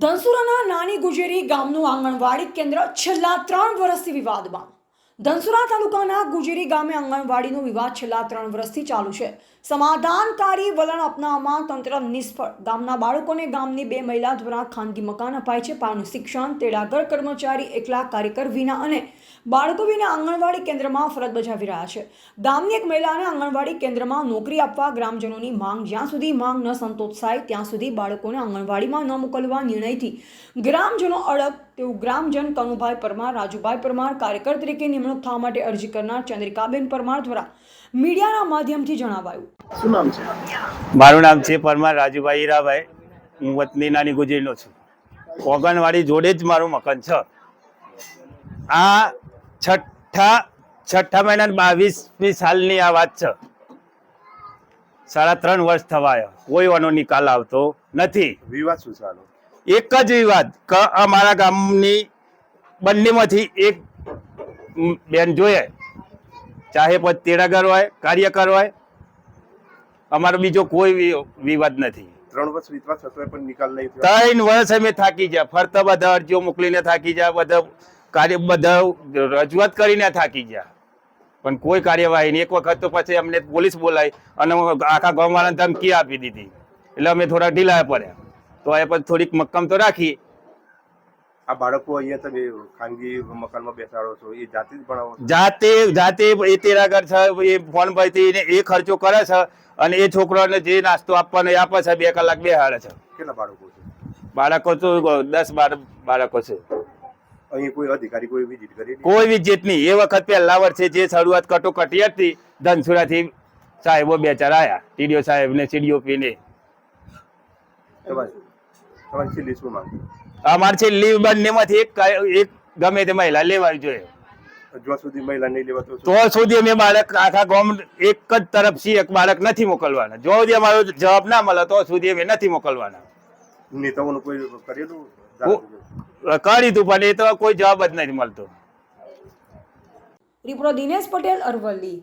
ધનસુરાના નાની ગુજેરી ગામનું આંગણવાડી કેન્દ્ર છેલ્લા ત્રણ વર્ષથી વિવાદમાં. ધનસુરા તાલુકાના ગુજેરી ગામે આંગણવાડીનો વિવાદ છેલ્લા ત્રણ વર્ષથી ચાલુ છે. સમાધાનકારી વલણ અપનાવવામાં તંત્ર નિષ્ફળ. ગામના બાળકોને ગામની બે મહિલા દ્વારા ખાનગી મકાન અપાય છે. પાનું શિક્ષણ, તેડાગર કર્મચારી, એકલા કાર્યકર વિના અને બાળકો વિના આંગણવાડી કેન્દ્રમાં ફરજ બજાવી રહ્યા છે. ગામની એક મહિલાને આંગણવાડી કેન્દ્રમાં નોકરી આપવા ગ્રામજનોની માંગ. જ્યાં સુધી માંગ ન સંતોષાય, ત્યાં સુધી બાળકોને આંગણવાડીમાં ન મોકલવા નિર્ણયથી ગ્રામજનો અડગ તેવું ગ્રામજન કનુભાઈ પરમાર રાજુભાઈ પરમાર કાર્યકર તરીકે નિમણૂક થવા માટે અરજી કરનાર ચંદ્રિકાબેન પરમાર દ્વારા મીડિયાના માધ્યમથી જણાવાયું. શું નામ છે? મારું નામ છે પરમાર રાજુભાઈ હીરાભાઈ. હું વતની નાની ગુજરીનો છું. ઓગણવાડી જોડે જ મારું મકાન છે. આ છઠ્ઠા છઠ્ઠા મહિના બાવીસમી સાલની આ વાત છે. સાડા ત્રણ વર્ષ થવાયા. કોઈ વાનો નિકાલ આવતો નથી. વિવાદ શું આનો? એક જ વિવાદ કે અમારા ગામની બંનેમાંથી એક બેન જોઈએ ચાહે પછી તેડાગર હોય કાર્યકર હોય અમારો બીજો કોઈ વિવાદ નથી. ત્રણ વર્ષ વીતવા છતાંય પણ નિકાલ નહીં ત્રણ વર્ષ અમે થાકી ગયા. ફરતા બધા અરજીઓ મોકલીને થાકી ગયા. બધા કાર્ય બધા રજૂઆત કરીને થાકી ગયા. પણ કોઈ કાર્યવાહી નહીં. એક વખત તો પછી અમને પોલીસ બોલાવી અને આખા ગામવાળાને ધમકી આપી દીધી. એટલે અમે થોડા ઢીલા પડ્યા. તો એ પછી થોડીક મક્કમ તો રાખી. આ બાળકો અહીંયા તમે ખાનગી મકાનમાં બેસાડો છો એ જાતે જ ભણાવો જાતે જાતે એ તેરાગર છે એ ફોન પરથી એ ખર્ચો કરે છે અને એ છોકરાને જે નાસ્તો આપવાનો એ આપે છે બે કલાક બેહાડે છે. કેટલા બાળકો છે? બાળકો તો દસ બાર બાળકો છે. અહીં કોઈ અધિકારી કોઈ વિઝિટ કરી કોઈ વિઝિટ નહીં. એ વખત પહેલા વર્ષે જે શરૂઆત કટોકટી હતી ધનસુરાથી સાહેબો બે ચાર આવ્યા ટીડીઓ સાહેબ ને સીડીઓ ને. તમારી છેલ્લી શું માંગ અમારે છે લીવ બંનેમાંથી એક એક ગમે તે મહિલા લેવાવી જોઈએ. જ્યાં સુધી મહિલા નહીં લેવા તો સુધી અમે બાળક આખા ગામ એક જ તરફથી એક બાળક નથી મોકલવાના. જો સુધી અમારો જવાબ ના મળે તો સુધી અમે નથી મોકલવાના. નેતાઓનું કોઈ કરેલું કરી દીધું પણ એ તો કોઈ જવાબ જ નથી મળતો. રિપોર્ટર દિનેશ પટેલ અરવલ્લી.